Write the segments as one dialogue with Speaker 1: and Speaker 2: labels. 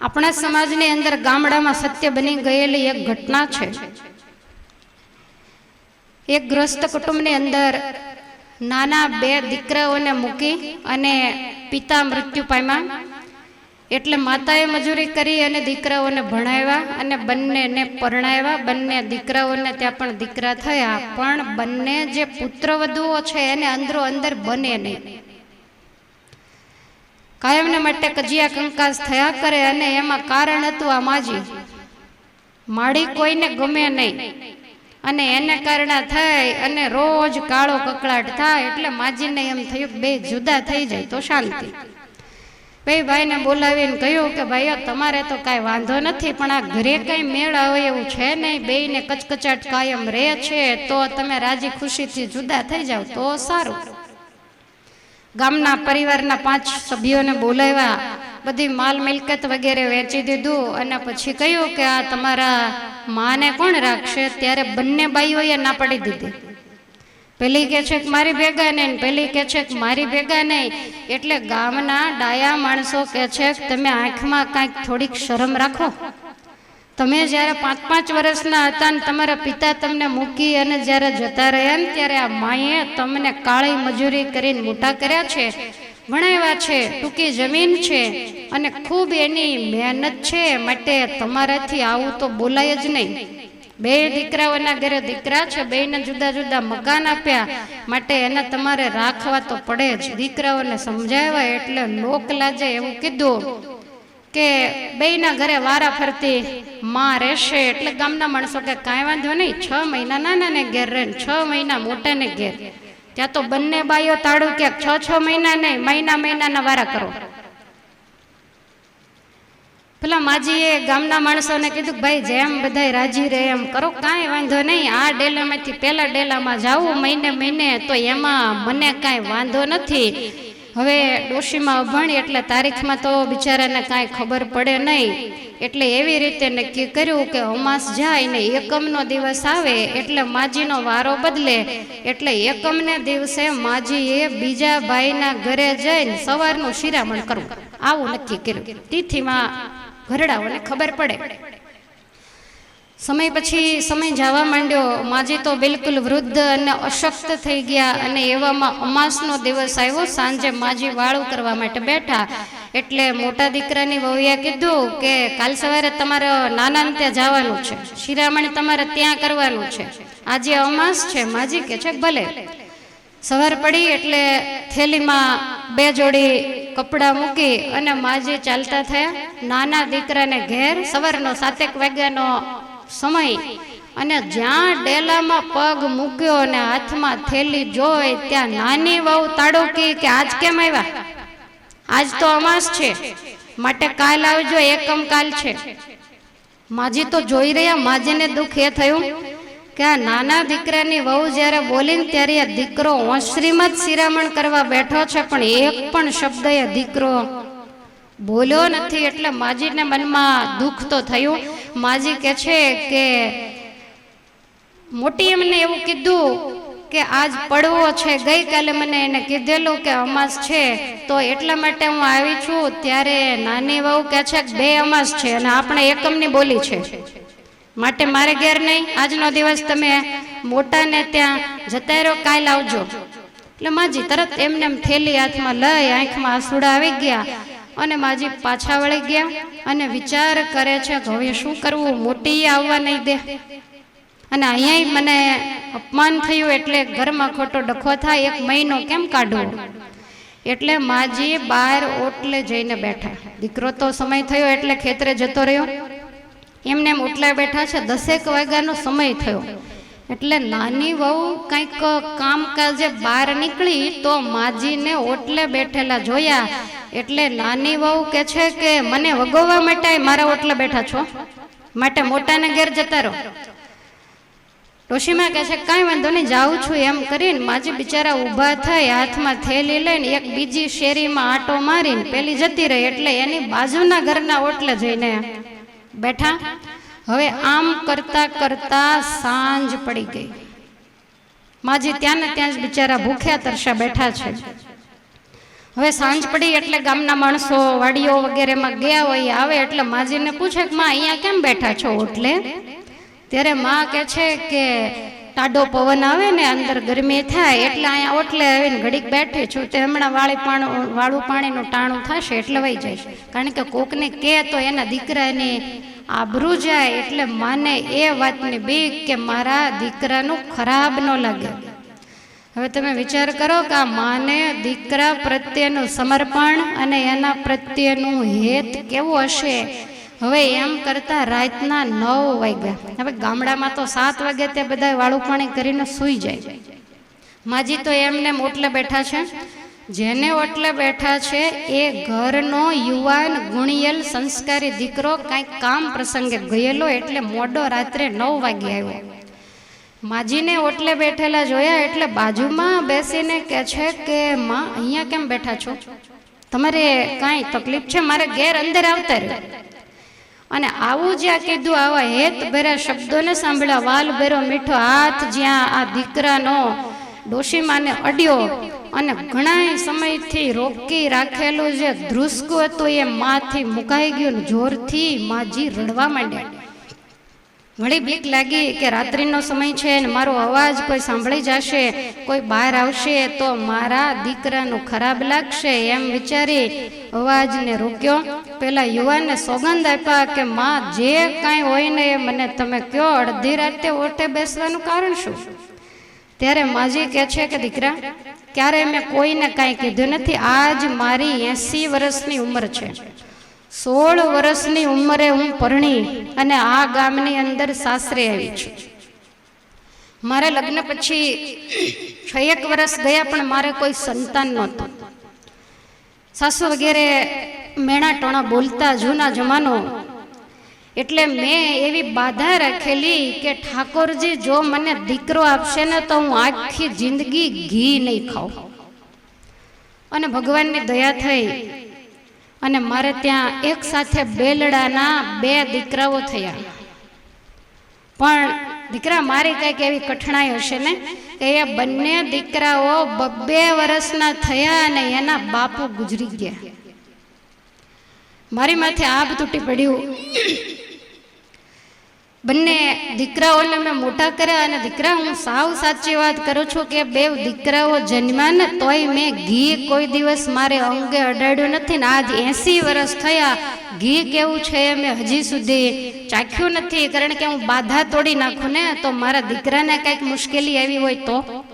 Speaker 1: આપણા સમાજની અંદર ગામડામાં સત્ય બની ગયેલી એક ઘટના છે. એક ગ્રસ્ત કુટુંબની અંદર નાના બે દીકરાઓને મૂકી અને પિતા મૃત્યુ પામ્યા. એટલે માતાએ મજૂરી કરી અને દીકરાઓને ભણાવ્યા અને બંનેને પરણાવ્યા. બંને દીકરાઓને ત્યાં પણ દીકરા થયા. પણ બંને જે પુત્રવધુઓ છે એને અંદરો અંદર બને નહીં. કાયમને માટે કજિયા કંકાસ થયા કરે અને એમાં કારણ હતું આ માજી. માળી કોઈને ગમે નહીં. અને એને કારણે થાય અને રોજ કાળો કકળાટ થાય એટલે માજીને એમ થયું બે જુદા થઈ જાય તો શાંતિ. બે ભાઈને બોલાવીને કહ્યું કે ભાઈઓ, તમારે તો કાંઈ વાંધો નથી, પણ આ ઘરે કંઈ મેળ આવે એવું છે નહીં, બેયને કચકચાટ કાયમ રહે છે, તો તમે રાજી ખુશીથી જુદા થઈ જાઓ તો સારું. ગામના પરિવારના પાંચ સભ્યોને બોલાવ્યા. બધી માલ મિલકત વગેરે વેચી દીધું અને પછી કહ્યું કે આ તમારા માને કોણ રાખશે? ત્યારે બંને બાઈઓએ ના પાડી દીધી. પેલી કે છે કે મારી ભેગા નહીં, પેલી કે છે કે મારી ભેગા નહીં. એટલે ગામના ડાયા માણસો કે છે તમે આંખમાં કાંઈક થોડીક શરમ રાખો. તમે જ્યારે પાંચ પાંચ વર્ષના હતા ને તમારા પિતા તમને મૂકી અને જ્યારે જતા રહ્યા ને ત્યારે આ માએ તમને કાળી મજૂરી કરીને મોટા કર્યા છે. ભણાવ્યા છે, ટૂંકી જમીન છે અને ખૂબ એની મહેનત છે માટે તમારાથી આવું તો બોલાય જ નહીં. બે દીકરાઓના ઘરે દીકરા છે બેને જુદા જુદા મકાન આપ્યા માટે એને તમારે રાખવા તો પડે જ. દીકરાઓને સમજાવ્યા એટલે લોક લાજે એવું કીધું. કે બેયના ઘરે વારા ફરતી માં રહેશે. એટલે ગામના માણસો કે કાંઈ વાંધો નહીં, છ મહિના નાનાને ઘેર રહે છ મહિના મોટાને ઘેર. ત્યાં તો બંને બાઈઓ તાળું ક્યાંક છ છ મહિના નહીં મહિના મહિનાના વારા કરો. પેલા માજીએ ગામના માણસોને કીધું કે ભાઈ જેમ બધાય રાજી રહે એમ કરો, કાંઈ વાંધો નહીં, આ ડેલામાંથી પહેલા ડેલામાં જાવું મહિને મહિને, તો એમાં મને કાંઈ વાંધો નથી. હવે ડોશીમાં અભણ એટલે તારીખમાં તો બિચારાને કાંઈ ખબર પડે નહીં. એટલે એવી રીતે નક્કી કર્યું કે અમાસ જાય ને એકમનો દિવસ આવે એટલે માજીનો વારો બદલે. એટલે એકમને દિવસે માજીએ બીજા ભાઈના ઘરે જઈને સવારનું શિરામણ કરવું. આવું નક્કી કર્યું. તિથિમાં ઘરડાઓને ખબર પડે. સમય પછી સમય જવા માંડ્યો. માજી તો બિલકુલ વૃદ્ધ અને અશક્ત થઈ ગયા અને એવામાં અમાસનો દિવસ આવ્યો. સાંજે માજી વાળું કરવા માટે બેઠા. એટલે મોટા દીકરાની વહુએ કીધું કે કાલ સવારે તમારે નાનાને ત્યાં જવાનું છે. શિરામણ તમારે ત્યાં કરવાનું છે. આજે અમાસ છે. માજી કે છે ભલે. સવાર પડી એટલે થેલીમાં બે જોડી કપડાં મૂકી અને માજી ચાલતા થયા. નાના દીકરાને ઘેર સવારનો સાતેક વાગ્યાનો સમય અને જ્યાં ડેલામાં પગ મૂક્યો અને હાથમાં થેલી જોઈ ત્યાં નાની વહુ તાડુકી કે, આજ કેમ આવ્યા? આજ તો અમાસ છે. માટે કાલ આવજો, એકમ કાલ છે. માજી તો જોઈ રહ્યા, માજીને દુઃખ એ થયું કે આ નાના દીકરાની વહુ જ્યારે બોલીને ત્યારે આ દીકરો ઓશ્રીમાં જ શિરામણ કરવા બેઠો છે, પણ એક પણ શબ્દ એ દીકરો બોલ્યો નથી. એટલે માજીને મનમાં દુઃખ તો થયું. માજી કે છે કે મોટી એમને એવું કીધું કે આજ પડવો છે. ગઈકાલે મને એને કીધેલું કે અમાસ છે. તો એટલા માટે હું આવી છું. ત્યારે નાની વહુ કે છે કે બે અમાસ છે અને આપણે એકમની બોલી છે. માટે મારે ઘેર નહીં. આજનો દિવસ તમે મોટાને ત્યાં જતા રહો. કાલ આવજો. એટલે માજી તરત એમને એમ થેલી હાથમાં લઈ આંખમાં આસુડા આવી ગયા. અને માજી પાછા વળી ગયા અને વિચાર કરે છે હવે શું કરવું? મોટી આવવા નહીં દે. અને અહીંયા મને અપમાન થયું એટલે ઘરમાં ખોટો ડખો થાય, એક મહિનો કેમ કાઢવો? એટલે માજી બહાર ઓટલે જઈને બેઠા. દીકરો તો સમય થયો એટલે ખેતરે જતો રહ્યો. એમને એમ ઓટલે બેઠા છે, દસેક વાગ્યાનો સમય થયો. એટલે નાની વહુ કંઈક કામકાજે બહાર નીકળી તો માજીને ઓટલે બેઠેલા જોયા. એટલે નાની વહુ કે છે કે, મને વગોવા માટે મારા ઓટલે બેઠા છો? માટે મોટાને ઘેર જતા રહો. ડોશીમાં કહે છે, કાંઈ વાંધો નહીં, જાઉં છું. એમ કરીને માજી બિચારા ઊભા થઈ હાથમાં થેલી લઈને એક બીજી શેરીમાં આટો મારીને પેલી જતી રહી. એટલે એની બાજુના ઘરના ઓટલે જઈને બેઠા. હવે આમ કરતા કરતા સાંજ પડી ગઈ. માજી ત્યાં ને ત્યાં જ બિચારા ભૂખ્યા તરસા બેઠા છે. હવે સાંજ પડી એટલે ગામના માણસો, વાડીઓ વગેરેમાં ગયા હોય, આવે એટલે માજીને પૂછે કે માં, અહીંયા કેમ બેઠા છો? ઓટલે ત્યારે માં કહે છે કે ટાડો પવન આવે ને, અંદર ગરમી થાય, એટલે અહીંયા ઓટલે આવીને ઘડીક બેઠી છું. તે હમણાં વાળી પાણી, વાળું પાણીનું ટાણું થશે એટલે વહી જઈશ. કારણ કે કોકને કહે તો એના દીકરાને આબરૂ જાય એટલે માને એ વાતની બીક કે મારા દીકરાનું ખરાબ ન લાગે. હવે તમે વિચાર કરો કે આ માને દીકરા પ્રત્યેનું સમર્પણ અને એના પ્રત્યેનું હેત કેવું હશે? હવે એમ કરતા રાતના નવ વાગ્યા. હવે ગામડામાં તો સાત વાગે તે બધા વાળું પાણી કરીને સૂઈ જાય. માજી તો એમને ઓટલે બેઠા છે. જેને ઓટલે બેઠા છે, એ ઘરનો યુવાન ગુણિયલ સંસ્કારી દીકરો કાંઈક કામ પ્રસંગે ગયેલો એટલે મોડો રાત્રે નવ વાગે આવ્યો. માજીને ઓટલે બેઠેલા જોયા એટલે બાજુમાં બેસીને કહે છે કે, માં, અહીંયા કેમ બેઠા છો? તમારે કાંઈ તકલીફ છે? મારે ઘેર અંદર આવતા રહ્યો અને આવું જ્યાં કીધું, આવા હેત ભર્યા શબ્દોને સાંભળ્યા વાલ ભેરો મીઠો હાથ જ્યાં આ દીકરાનો ડોશીમાને અડ્યો. અને ઘણા સમયથી રોકી રાખેલું જે ધ્રુસકું હતું એ માથી મુકાઈ ગયું જોરથી માજી રડવા માંડ્યા. વળી બીક લાગી કે રાત્રિનો સમય છે ને મારો અવાજ કોઈ સાંભળી જશે, કોઈ બહાર આવશે તો મારા દીકરાનું ખરાબ લાગશે એમ વિચારી અવાજને રોક્યો. પેલા યુવાનને સોગંદ આપ્યા કે, માં, જે કાંઈ હોય ને એ મને તમે કયો, અડધી રાતે ઓટે બેસવાનું કારણ શું? ત્યારે માજી કહે છે કે, દીકરા ક્યારે મેં કોઈને કાંઈ કીધું નથી. આજ મારી એંસી વર્ષની ઉંમર છે. સોળ વર્ષની ઉંમરે હું પરણી અને આ ગામની અંદર સાસરે આવી છું. મારા લગ્ન પછી છ એક વર્ષ ગયા, પણ મારે કોઈ સંતાન નહોતું. સાસુ વગેરે મેણા ટોણા બોલતા જૂના જમાનો એટલે મેં એવી બાધા રાખેલી કે ઠાકોરજી, જો મને દીકરો આપશે ને તો હું આખી જિંદગી ઘી નહીં ખાઉં. અને ભગવાનની દયા થઈ. અને મારે ત્યાં એક સાથે બેલડાના બે દીકરાઓ થયા. પણ દીકરા મારી કંઈક એવી કઠણાઈ હશે ને કે એ બંને દીકરાઓ બબ્બે વર્ષના થયા અને એના બાપુ ગુજરી ગયા. મારી માથે આભ તૂટી પડ્યું. બંને દીકરાઓને મેં મોટા કર્યા અને દીકરા, હું સાવ સાચી વાત કરું છું કે બે દીકરાઓ જન્મ્યા ને તોય મેં ઘી કોઈ દિવસ મારે અંગે અડાડ્યું નથી ને આજ એસી વર્ષ થયા. ઘી કેવું છે મેં હજી સુધી ચાખ્યું નથી કારણ કે હું બાધા તોડી નાખું ને, તો મારા દીકરાને કંઈક મુશ્કેલી આવી હોય તો?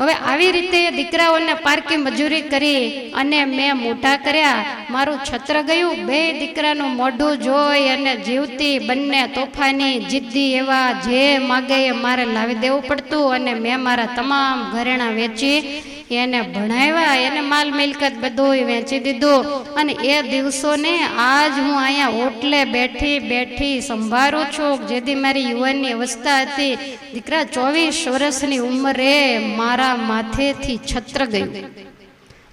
Speaker 1: હવે આવી રીતે દીકરાઓને પારકી મજૂરી કરી અને મેં મોટા કર્યા. મારું છત્ર ગયું. બે દીકરાનું મોઢું જોઈ અને જીવતી બંને તોફાની જિદ્દી એવા જે માગે એ મારે લાવી દેવું પડતું અને મેં મારા તમામ ઘરેણાં વેચી એને ભણાવ્યા, એને માલ મિલકત બધું વેચી દીધું. અને એ દિવસોને આજ હું અહીંયા ઓટલે બેઠી બેઠી સંભાળું છું, જેથી મારી યુવાનની અવસ્થા હતી. દીકરા ચોવીસ વર્ષની ઉંમરે મારા માથેથી છત્ર ગયું.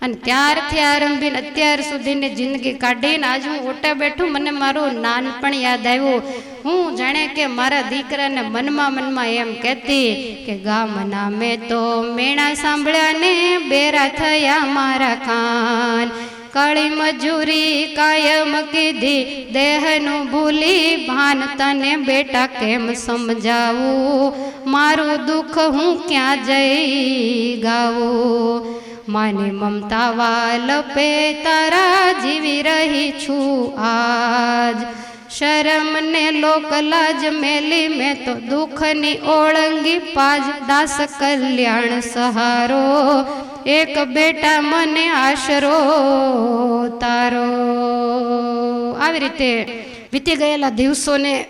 Speaker 1: અને ત્યારથી આરંભીને અત્યાર સુધીની જિંદગી કાઢીને આજ હું ઓટા બેઠું, મને મારું નાનપણ યાદ આવ્યું. હું જાણે કે મારા દીકરાને મનમાં મનમાં એમ કહેતી કે ગામના મેં તો મેણા સાંભળ્યા ને બેરા થયા મારા કાન કાળી મજૂરી કાયમ કીધી, દેહનું ભૂલી ભાન તને બેટા કેમ સમજાવું? મારું દુઃખ હું ક્યાં જઈ ગાવું? માની મમતા વાલ પે તારા જીવી રહી છું આજ. શરમ ને લોકલાજ મેલી મેં તો દુઃખની ઓળંગી પાજ દાસ કલ્યાણ સહારો. એક બેટા મને આશરો, તારો. આવી રીતે વીતી ગયેલા દિવસોને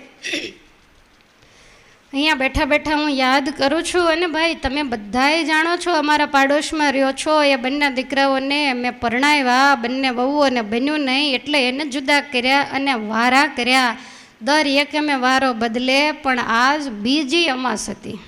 Speaker 1: અહીંયા બેઠા બેઠા હું યાદ કરું છું અને ભાઈ તમે બધાએ જાણો છો અમારા પાડોશમાં રહ્યો છો, એ બંને દીકરાઓને મેં પરણાવ્યા, બંને બહુ અને બન્યું નહીં એટલે એને જુદા કર્યા અને વારા કર્યા. દર એક અમે વારો બદલે, પણ આજ બીજી અમાસ હતી.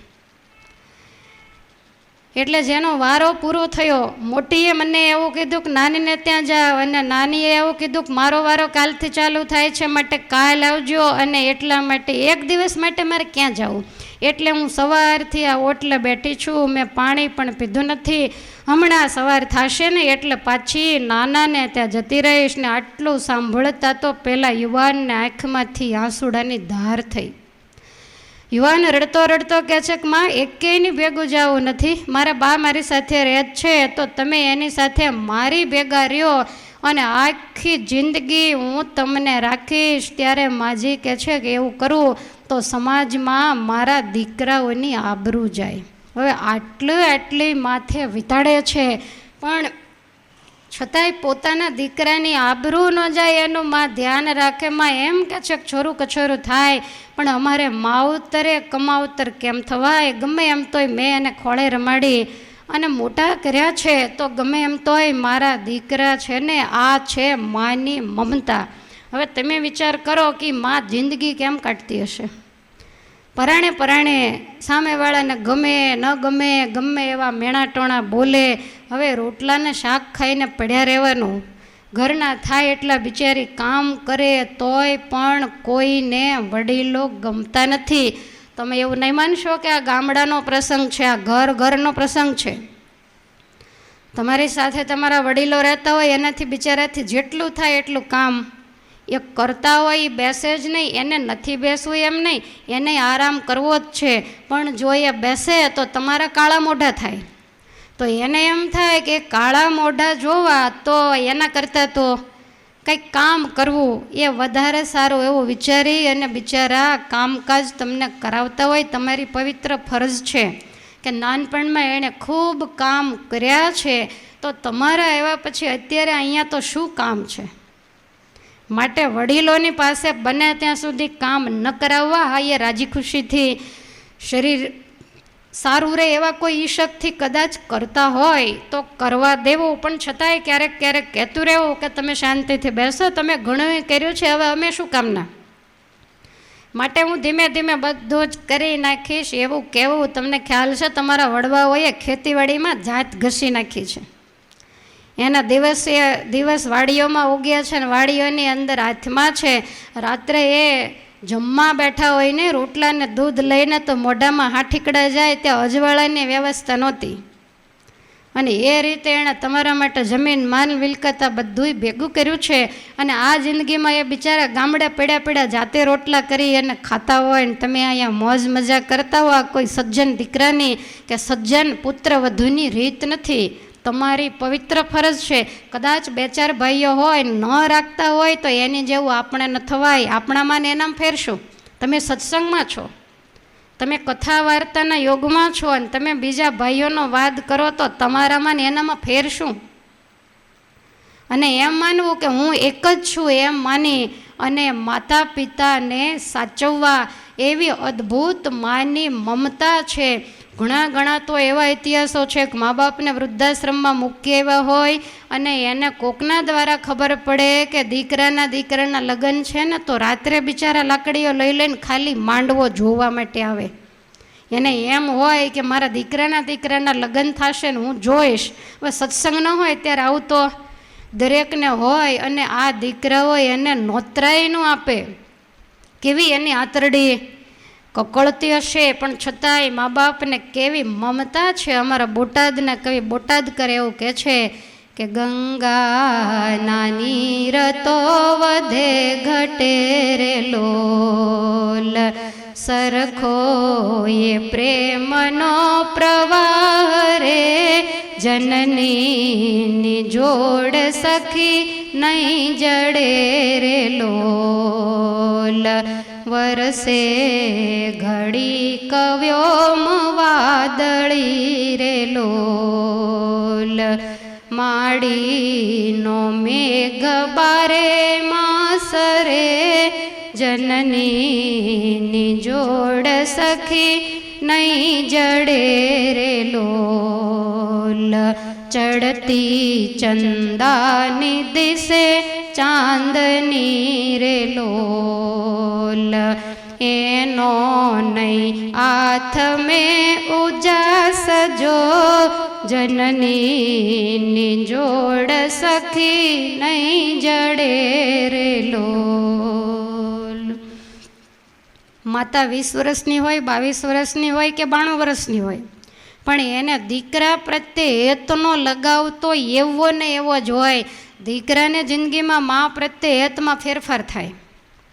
Speaker 1: એટલે જેનો વારો પૂરો થયો, મોટીએ મને એવું કીધું કે, નાનીને ત્યાં જાવ અને નાનીએ એવું કીધું કે, મારો વારો કાલથી ચાલુ થાય છે, માટે કાલ આવજો અને એટલા માટે એક દિવસ માટે મારે ક્યાં જવું? એટલે હું સવારથી આ ઓટલે બેઠી છું, મેં પાણી પણ પીધું નથી. હમણાં સવાર થશે ને એટલે પાછી નાનાને ત્યાં જતી રહીશ ને આટલું સાંભળતા તો પહેલાં યુવાનને આંખમાંથી આંસુડાની ધાર થઈ. યુવાન રડતો રડતો કહે છે કે, માં, એકેયની ભેગું જવું નથી. મારા બા મારી સાથે રહે જ છે, તો તમે એની સાથે મારી ભેગા રહ્યો અને આખી જિંદગી હું તમને રાખીશ. ત્યારે માજી કહે છે કે, એવું કરું તો સમાજમાં મારા દીકરાઓની આબરૂ જાય. હવે આટલું આટલી માથે વિતાડે છે. પણ છતાંય પોતાના દીકરાની આબરૂ ન જાય એનું માં ધ્યાન રાખે. માં એમ કે છે છોરું કછોરું થાય, પણ અમારે માવતરે કમાવતર કેમ થવાય? ગમે એમ તોય મેં એને ખોળે રમાડી. અને મોટા કર્યા છે, તો ગમે એમ તોય મારા દીકરા છે ને, આ છે માની મમતા. હવે તમે વિચાર કરો કે માં જિંદગી કેમ કાઢતી હશે? પરાણે પરાણે સામેવાળાને ગમે, ન ગમે ગમે એવા મેણાટોણા બોલે, હવે રોટલાને શાક ખાઈને પડ્યા રહેવાનું. ઘરના થાય એટલા બિચારી કામ કરે તોય પણ કોઈને વડીલો ગમતા નથી. તમે એવું નહીં માનશો કે આ ગામડાનો પ્રસંગ છે, આ ઘર ઘરનો પ્રસંગ છે? તમારી સાથે તમારા વડીલો રહેતા હોય એનાથી બિચારાથી જેટલું થાય એટલું કામ એ કરતા હોય એ બેસે જ નહીં, એને નથી બેસવું એમ નહીં, એને આરામ કરવો જ છે. પણ જો એ બેસે તો તમારા કાળા મોઢા થાય. તો એને એમ થાય કે કાળા મોઢા જોવા તો એના કરતાં તો કંઈક કામ કરવું એ વધારે સારું એવું વિચારી અને બિચારા કામકાજ તમને કરાવતા હોય, તમારી પવિત્ર ફરજ છે કે નાનપણમાં એણે ખૂબ કામ કર્યા છે, તો તમારા એવા પછી અત્યારે અહીંયા તો શું કામ છે? માટે વડીલોની પાસે બને ત્યાં સુધી કામ ન કરાવવા હા એ રાજી ખુશીથી શરીર સારું રહે એવા કોઈ ઈશકથી કદાચ કરતા હોય તો કરવા દેવું. પણ છતાંય ક્યારેક ક્યારેક કહેતું રહેવું કે તમે શાંતિથી બેસો, તમે ઘણું કર્યું છે, હવે અમે શું કામના? માટે હું ધીમે ધીમે બધું જ કરી નાખીશ, એવું કહેવું તમને ખ્યાલ છે, તમારા વડવાઓએ ખેતીવાડીમાં જાત ઘસી નાખી છે. એના દિવસે દિવસ વાડીઓમાં ઉગ્યા છે ને વાડીઓની અંદર હાથમાં છે. રાત્રે એ જમવા બેઠા હોય ને રોટલાને દૂધ લઈને તો મોઢામાં હાઠીકડા જાય ત્યાં અજવાળાની વ્યવસ્થા નહોતી. અને એ રીતે એણે તમારા માટે જમીન માન વિલકતા બધુંય ભેગું કર્યું છે અને આ જિંદગીમાં એ બિચારા ગામડે પડ્યા પડ્યા જાતે રોટલા કરી અને ખાતા હોય અને તમે અહીંયા મોજ મજા કરતા હો કોઈ સજ્જન દીકરાની કે સજ્જન પુત્ર વધુની રીત નથી. તમારી પવિત્ર ફરજ છે. કદાચ બે ચાર ભાઈઓ હોય, ન રાખતા હોય, તો એની જેવું આપણે ન થવાય. આપણામાં ને એનામાં ફેરશું. તમે સત્સંગમાં છો. તમે કથા વાર્તાના યોગમાં છો અને તમે બીજા ભાઈઓનો વાદ કરો તો તમારામાં ને એનામાં ફેરશું. અને એમ માનવું કે હું એક જ છું એમ માની અને માતા પિતાને સાચવવા એવી અદ્ભુત માની મમતા છે. ઘણા ઘણા તો એવા ઇતિહાસો છે કે મા બાપને વૃદ્ધાશ્રમમાં મૂકી આવ્યા હોય અને એને કોકના દ્વારા ખબર પડે કે દીકરાના દીકરાના લગ્ન છે ને તો રાત્રે બિચારા લાકડીઓ લઈ લઈને ખાલી માંડવો જોવા માટે આવે. એને એમ હોય કે મારા દીકરાના દીકરાના લગ્ન થશે ને હું જોઈશ. હવે સત્સંગ ન હોય ત્યારે આવું તો દરેકને હોય અને આ દીકરાઓ એને નોતરાયનું આપે. કેવી એની આતરડી? કકળતી હશે, પણ છતાંય મા બાપને કેવી મમતા છે? અમારા બોટાદના કવિ બોટાદ કરે એવું કહે છે કે, ગંગા નાની રતો વધે ઘટે રે લોલ. સરખો એ પ્રેમનો પ્રવાહ રે. જનનીની જોડ સખી નહીં જડે રે લોલ. વરસે ઘડી કવ્યોમ વાદળી રે લોલ. માડીનો મેઘ બારે માસરે જનની જોડ સખી નહીં જડે રે લોલ. ચડતી ચંદાની દિશે ચાંદની રે લોલ એનો નહીં આથ મેં ઉજાસ જો જનની જોડ સખી નહીં જડે રે લોલ માતા વીસ વર્ષની હોય બાવીસ વર્ષની હોય કે બાણું વર્ષની હોય પણ એને દીકરા પ્રત્યે હેતનો લગાવ તો એવો ને એવો જ હોય. દીકરાને જિંદગીમાં મા પ્રત્યે હેતમાં ફેરફાર થાય.